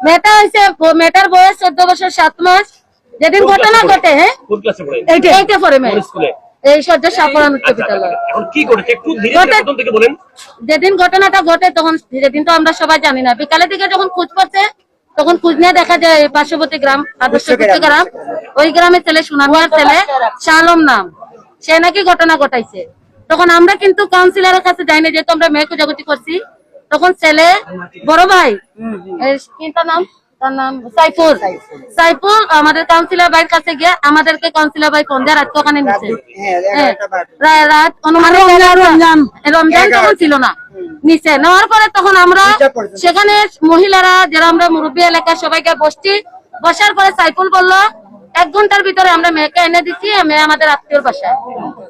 মেয়েটা হয়েছে মেয়েটার বয়স চোদ্দ বছর সাত মাস। যেদিন ঘটনা ঘটে হ্যাঁ? এইটা। পরে মেয়ে। এই সজ্জা সাফরান উচ্চ বিদ্যালয়। এখন কি করেছে একটু ধীরে ধীরে ঘটে- প্রথম থেকে বলেন। যেদিন ঘটনাটা ঘটে তখন যেদিন তো আমরা সবাই জানি না। বিকালের দিকে যখন খোঁজ পড়ছে তখন খোঁজ নিয়ে দেখা যায় পার্শ্ববর্তী গ্রাম আদর্শ গ্রাম। ওই গ্রামের ছেলে সুনামিয়ার ছেলে শালম নাম। সে নাকি ঘটনা ঘটাইছে। তখন আমরা কিন্তু কাউন্সিলরের কাছে যাইনি যেহেতু আমরা মেয়ে খোঁজাখুঁজি করছি। তখন ছেলে বড় ভাই। তার নাম? তার নাম সাইফুল। সাইফুল। আমাদের কাউন্সিলর ভাইয়ের কাছে গিয়ে আমাদেরকে কাউন্সিলর ভাই ফোন দিয়ে রাত ওখানে নিচ্ছে হ্যাঁ, রাত অনুমানিক রমজান। রমজান। তখন ছিল না। নিচে নেওয়ার পরে তখন আমরা সেখানে মহিলারা যারা আমরা মুরব্বী এলাকা সবাইকে বসছি বসার পরে সাইফুল বলল এক ঘণ্টার ভিতরে আমরা মেয়েকে এনে দিচ্ছি মেয়ে আমাদের আত্মীয়র বাসায়।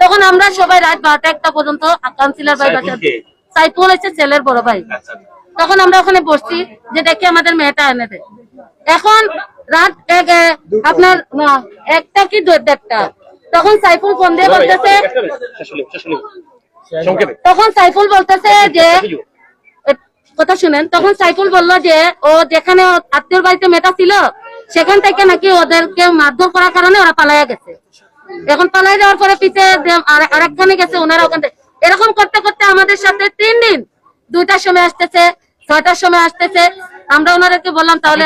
তখন আমরা সবাই রাত বারোটা একটা পর্যন্ত কাউন্সিলর ভাই বাসায় সাইফুল হচ্ছে ছেলের বড় ভাই। আচ্ছা তখন আমরা ওখানে বসছি যে দেখি আমাদের মেয়েটা এনে দে। এখন রাত এক আপনার একটা কি দেড়টা। তখন সাইফুল ফোন দিয়ে বলতেছে তখন সাইফুল বলতেছে যে কথা শুনেন। তখন সাইফুল বলল যে ও যেখানে আত্মীয় বাড়িতে মেয়েটা ছিল সেখান থেকে নাকি ওদেরকে মারধর করার কারণে ওরা পালাইয়া গেছে। এখন পালাই যাওয়ার পরে পিছে যে- আর- আরেকখানে গেছে ওনারা ওখান থেকে এরকম করতে করতে আমাদের সাথে তিন দিন। দুইটার সময় আসতেছে ছয়টার সময় আসতেছে। আমরা ওনাদেরকে বললাম তাহলে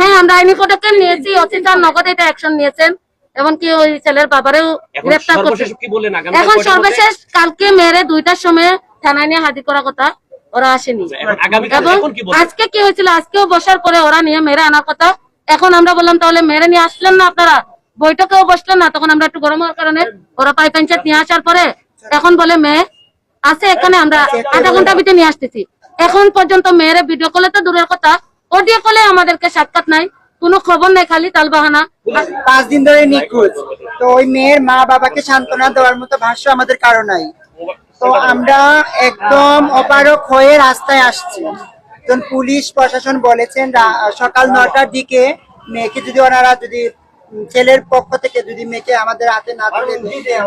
হ্যাঁ আমরা আইনি পদক্ষেপ নিয়েছি। অচিন্তার নগদ এটা অ্যাকশন নিয়েছেন। এমনকি ওই ছেলের বাবারেও গ্রেফতার করছে। এখন সর্বশেষ কালকে মেরে দুইটার সময় থানায় নিয়ে হাজির কথা ওরা আসেনি। এবং বলবেন আজকে কি হয়েছিল? আজকেও বসার পরে ওরা নিয়ে মেরে আনার কথা। এখন আমরা বললাম তাহলে মেরে নিয়ে আসলেন না আপনারা? বৈঠকেও বসলেন না, তখন আমরা একটু গরম হওয়ার কারণে ওরা পাই নিয়ে আসার পরে এখন বলে মেয়ে আছে এখানে, আমরা আধা ঘণ্টা ভিতরে নিয়ে আসতেছি। এখন পর্যন্ত মেয়ের ভিডিও কলে তো দূরের কথা অডিও কলে আমাদেরকে সাক্ষাৎ নাই, কোনো খবর নাই খালি তালবাহানা। পাঁচ দিন ধরে নিখোঁজ। তো ওই মেয়ের মা বাবাকে সান্ত্বনা দেওয়ার মতো ভাষ্য আমাদের কারও নাই। তো আমরা একদম অপারক হয়ে রাস্তায় আসছি। পুলিশ প্রশাসন বলেছেন সকাল নটার দিকে মেয়েকে যদি ওনারা যদি ছেলের পক্ষ থেকে যদি মেয়েকে আমাদের হাতে না তুলে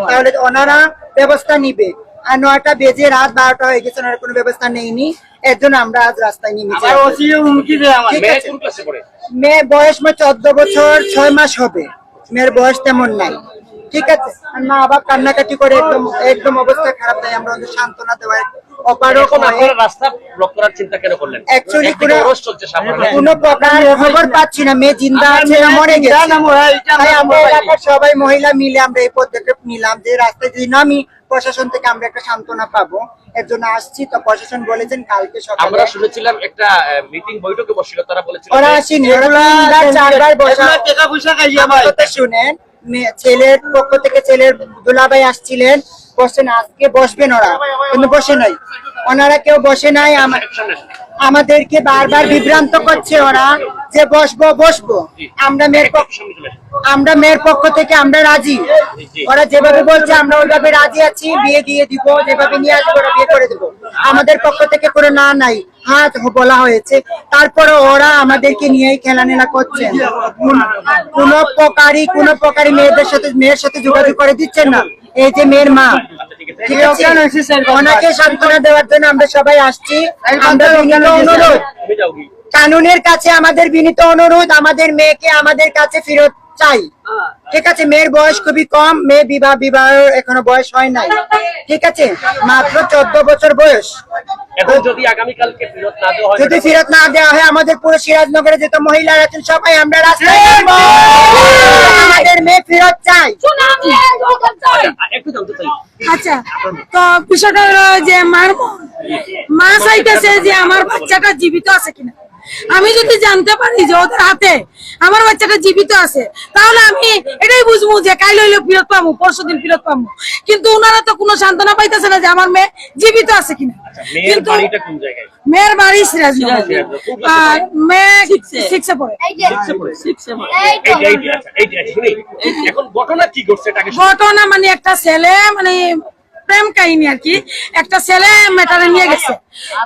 তাহলে ওনারা ব্যবস্থা নিবে। আর নয়টা বেজে রাত বারোটা হয়ে গেছে ওনারা কোনো ব্যবস্থা নেয়নি। এর জন্য আমরা আজ রাস্তায় নেমেছি। মেয়ে বয়স মে চোদ্দ বছর ছয় মাস হবে। মেয়ের বয়স তেমন নাই। ঠিক আছে। মা বাবা কান্নাকাটি করে একদম একদম অবস্থা খারাপ তাই আমরা সান্ত্বনা দেওয়ার অপারক এখন আপনারা রাস্তা ব্লক করার চিন্তা কেন করলেন? Actually কোনো- ওরস চলছে সামনে কোনো প্রকার খবর পাচ্ছি না। মেয়ে জিন্দা আছে না মরে গেছে। তাই আমরা এলাকার সবাই মহিলা মিলে আমরা এই পদক্ষেপ নিলাম যে রাস্তায় যদি নামি প্রশাসন থেকে আমরা একটা সান্ত্বনা পাবো এর জন্য আসছি। তো প্রশাসন বলেছেন কালকে সকালে আমরা শুনেছিলাম একটা মিটিং বৈঠকে বসছিল তারা বলেছিল ওরা আসেনি। ওরা চারবার বসা আমার কথা শুনেন। ছেলের পক্ষ থেকে ছেলের দুলাভাই আসছিলেন বসেন আজকে বসবেন ওরা। কিন্তু বসে নাই। ওনারা কেউ বসে নাই আমাদেরকে বারবার বিভ্রান্ত করছে ওরা যে বসবো বসবো। আমরা মেয়ের পক্ষ। আমরা মেয়ের পক্ষ থেকে আমরা রাজি। ওরা যেভাবে বলছে, আমরা ওইভাবে রাজি আছি, বিয়ে দিয়ে দিব, যেভাবে নিয়ে আসব, ওরা বিয়ে করে দেবো। আমাদের পক্ষ থেকে কোনো না নাই। হ্যাঁ বলা হয়েছে। তারপরে ওরা আমাদেরকে নিয়েই খেলানেলা করছেন। কোন- প্রকারই কোনো প্রকারই মেয়েদের সাথে মেয়ের সাথে যোগাযোগ করে দিচ্ছেন না। এই যে মেয়ের মা। ওনাকে সান্ত্বনা দেওয়ার জন্য আমরা সবাই আসছি। আমরা অনুরোধ? কানুনের কাছে আমাদের বিনীত অনুরোধ। আমাদের মেয়েকে আমাদের কাছে ফেরত চাই। ঠিক আছে মেয়ের বয়স খুবই কম মেয়ে বিবাহ বিবাহ এখনও বয়স হয় নাই। ঠিক আছে মাত্র চোদ্দ বছর বয়স। যদি ফেরত না দেওয়া হয় যদি ফেরত না দেওয়া হয় আমাদের পুরো সিরাজনগরে যত মহিলারা আছেন সবাই আমরা রাস্তায় আমাদের মেয়ে ফেরত চাই। আচ্ছা, আচ্ছা তো বিষয়টা হলো যে মার। মা চাইতেছে যে আমার বাচ্চাটা জীবিত আছে কিনা। আমি যদি জানতে পারি যে ওদের হাতে আমার বাচ্চাটা জীবিত আছে তাহলে আমি এটাই বুঝব যে কাল হইলে ফিরত পাবো পরশু দিন ফিরত পাবো কিন্তু ওনারা তো কোনো সান্ত্বনা পাইতেছে না যে আমার মেয়ে জীবিত আছে কিনা। আচ্ছা, মেয়ের কিন্তু বাড়িটা কোন জায়গায়? মেয়ের বাড়ি সিরাজনগর আর মেয়ে সিক্সে পড়ে আচ্ছা। ঘটনা মানে একটা ছেলে মানে প্রেম কাহিনী আর কি। একটা ছেলে মেটারে নিয়ে গেছে।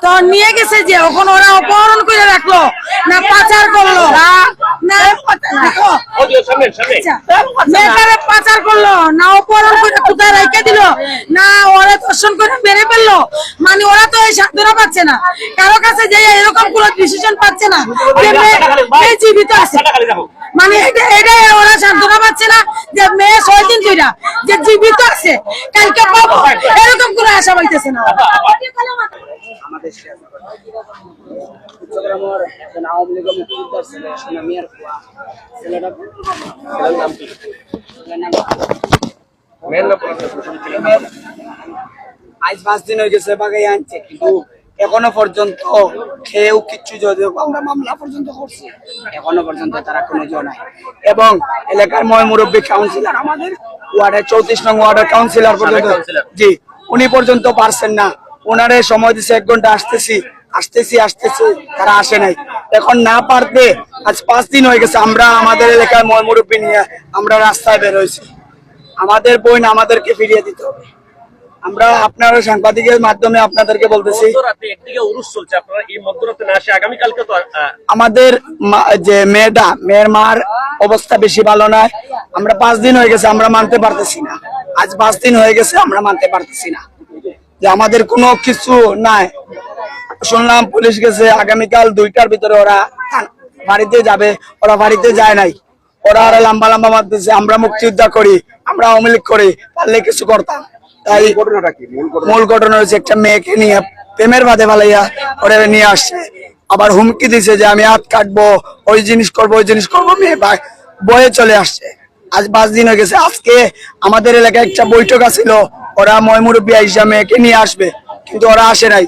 তো নিয়ে গেছে যে ওখানে ওরা অপহরণ করে রাখল না পাচার করল। না আচ্ছা, মেয়েটারে পাচার করল না অপহরণ করে কোথায় রেখে দিল না ওরা দর্শন করে মেরে ফেলল। মানে ওরা তো এই সান্ত্বনা পাচ্ছে না। কারও কাছে যে এরকম কোন ডিসিশন পাচ্ছে না জীবিত আছে। টাকা খালি রাখো মানে এটা এটাই ওরা সান্ত্বনা পাচ্ছে না যে মেয়ে ছয় দিন যে জীবিত আছে কালকে পাবো। এরকম কোনো আশা পাইতেছে না। আমাদের চট্টগ্রামের একজন আওয়ামী লীগের মুক্তিযোদ্ধার ছেলে সোনা মিয়ার ফুয়া ছেলেটা ছেলের নাম কি? ছেলের নাম মেয়ের নাম বলা যাবে না, ছেলের নাম বলা। আজ পাঁচ দিন হয়ে গেছে বাগাই আনছে কিন্তু এখনও পর্যন্ত কেউ কিচ্ছু যদিও আমরা মামলা পর্যন্ত করছি এখনও পর্যন্ত তারা কোনো জয় নাই। এবং এলাকার ময় মুরব্বী কাউন্সিলর আমাদের ওয়ার্ডের চৌত্রিশ নং ওয়ার্ডের কাউন্সিলর পর্যন্ত জি উনি পর্যন্ত পারছেন না। ওনারে সময় দিছে এক ঘণ্টা আসতেছি আসতেছি আসতেছি তারা আসে নাই। এখন না পারতে আজ পাঁচ দিন হয়ে গেছে আমরা আমাদের এলাকার ময় মুরব্বী নিয়ে আমরা রাস্তায় বের আমাদের বোন আমাদেরকে ফিরিয়ে দিতে হবে। আমরা আপনার সাংবাদিকের মাধ্যমে আপনাদেরকে বলতেছি। আমাদের যে মেয়েটা মেয়ের মার অবস্থা বেশি ভালো নয় আমরা পাঁচ দিন হয়ে গেছে আমরা মানতে পারতেছি না। আজ পাঁচ দিন হয়ে গেছে আমরা মানতে পারতেছি না। যে আমাদের কোনো কিছু নাই। শুনলাম পুলিশ গেছে আগামীকাল দুইটার ভিতরে ওরা বাড়িতে যাবে। ওরা বাড়িতে যায় নাই। ওরা আরও লম্বা লম্বা মারতেছে। আমরা মুক্তিযোদ্ধা করি আমরা আওয়ামী লীগ করি পারলে কিছু করতাম। তাই মূল ঘটনা? হচ্ছে একটা মেয়েকে নিয়ে প্রেমের বাদে ভালাইয়া ওরা নিয়ে আসছে। আবার হুমকি দিছে যে আমি হাত কাটবো ওই জিনিস করব ওই জিনিস করব মেয়ে বয়ে চলে আসছে। আজ পাঁচ দিন হয়ে গেছে আজকে আমাদের এলাকায় একটা বৈঠক আছিল ওরা ময়মুরব্বী আইসা মেয়েকে নিয়ে আসবে কিন্তু ওরা আসে নাই।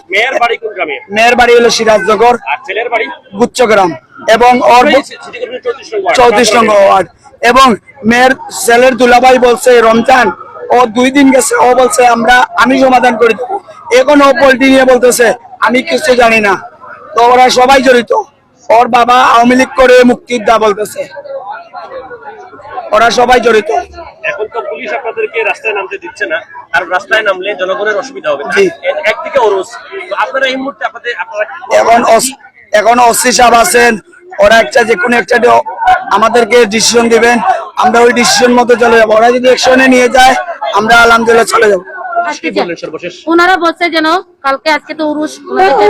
মেয়ের বাড়ি হলো সিরাজনগর গুচ্ছগ্রাম এবং ওর চৌত্রিশ নম্বর ওয়ার্ড। এবং মেয়ের ছেলের দুলাভাই বলছে রমজান ও দুই দিন গেছে ও বলছে আমরা আমি সমাধান করে দেবো। এখন ও পোল্ট্রি নিয়ে বলতেছে আমি কিছু জানি না। তো ওরা সবাই জড়িত। ওর বাবা আওয়ামী লীগ করে মুক্তিযোদ্ধা বলতেছে। ওরা সবাই জড়িত। এখন তো পুলিশ আপনাদেরকে রাস্তায় নামতে দিচ্ছে না। আর রাস্তায় নামলে জনগণের অসুবিধা হবে। একদিকে আপনারা এই মুহূর্তে আপনাদের এখন অস- এখন অসি সাহেব আছেন। ওরা একটা যে কোনো একটা আমাদেরকে ডিসিশন দিবেন। আমরা ওই ডিসিশন মতো চলে যাব। ওরা যদি একশনে নিয়ে যায় আমরা আলহামদুলিল্লাহ চলে যাব। কি বললেন সর্বশেষ? ওনারা বলছে যেন কালকে আজকে তো উরুষ ওনাদের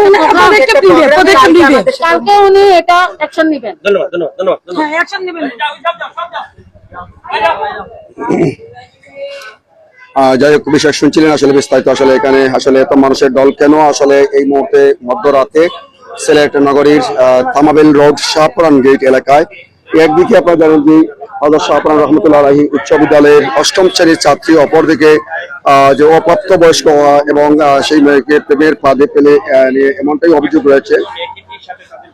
যে একটা program, পদক্ষেপ নিবে পদক্ষেপ নিবে কালকে উনি এটা অ্যাকশন নেবেন। ধন্যবাদ ধন্যবাদ ধন্যবাদ ধন্যবাদ। হ্যাঁ অ্যাকশন নেবেন। আহ, যাই হোক বিষয় শুনছিলেন আসলে বিস্তারিত আসলে এখানে আসলে এত মানুষের দল কেন আসলে এই মুহূর্তে মধ্যরাতে সিলেট নগরীর আহ, থামাবেল রোড শাহপুরান গেট এলাকায়। একদিকে আপনারা জানেন যে হজরত আপনার রহমতুল্লাহ আলহী উচ্চ বিদ্যালয়ের অষ্টম শ্রেণির ছাত্রী অপরদিকে যে অপ্রাপ্ত বয়স্ক এবং সেই মেয়েকে প্রেমের ফাঁদে নিয়ে এমনটাই অভিযোগ রয়েছে।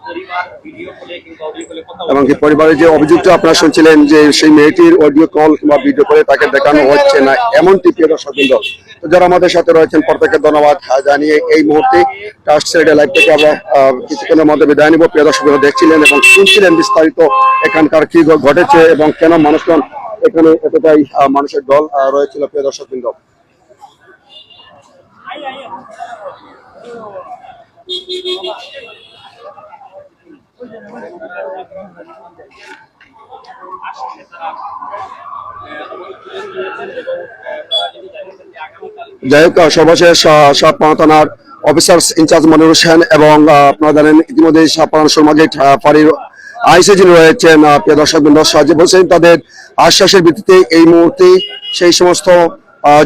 মেয়েটির সাথে তাদের পরিবার ভিডিও কলে কিংবা অডিও কলে কথা এবং পরিবারের যে অভিযুক্ত আপনারা শুনছিলেন যে সেই মেয়েটির অডিও কল কিংবা ভিডিও করে তাকে দেখানো হচ্ছে না এমনটি প্রিয় দর্শক বৃন্দ। তো যারা আমাদের সাথে রয়েছেন প্রত্যেকের ধন্যবাদ। জানিয়ে এই মুহূর্তে ট্রাস্ট সাইডে লাইভ থেকে আমরা আহ, কিছুক্ষণের মধ্যে বিদায় নিব। প্রিয় দর্শক বৃন্দ দেখছিলেন এবং শুনছিলেন বিস্তারিত এখানকার কি ঘটেছে এবং কেন মানুষজন এখানে এতটাই মানুষের দল রয়েছিল প্রিয় দর্শক বৃন্দ যাই হোক সর্বশেষ সাতপাড়া থানার অফিসার ইনচার্জ মনির হোসেন এবং আপনারা জানেন ইতিমধ্যে সাতপাড়া সুরমা গেট আহ, ফাঁড়ির আইসি যিনি রয়েছেন প্রিয় দর্শক সাজিব হোসেন তাদের আশ্বাসের ভিত্তিতে এই মুহূর্তে সেই সমস্ত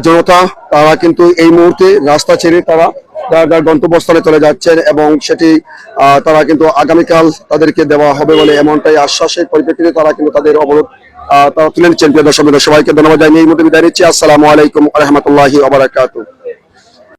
জনতা তারা কিন্তু এই মুহূর্তে রাস্তা ছেড়ে তারা তার গন্তব্যস্থলে চলে যাচ্ছেন এবং সেটি তারা কিন্তু আগামীকাল তাদেরকে দেওয়া হবে বলে এমনটাই আশ্বাসের পরিপ্রেক্ষিতে তারা কিন্তু তাদের অবরোধ তারা তুলে নিচ্ছেন সবাইকে ধন্যবাদ জানিয়ে এই মুহূর্তে বিদায় নিচ্ছি। আসসালামু আলাইকুম রহমতুল্লাহি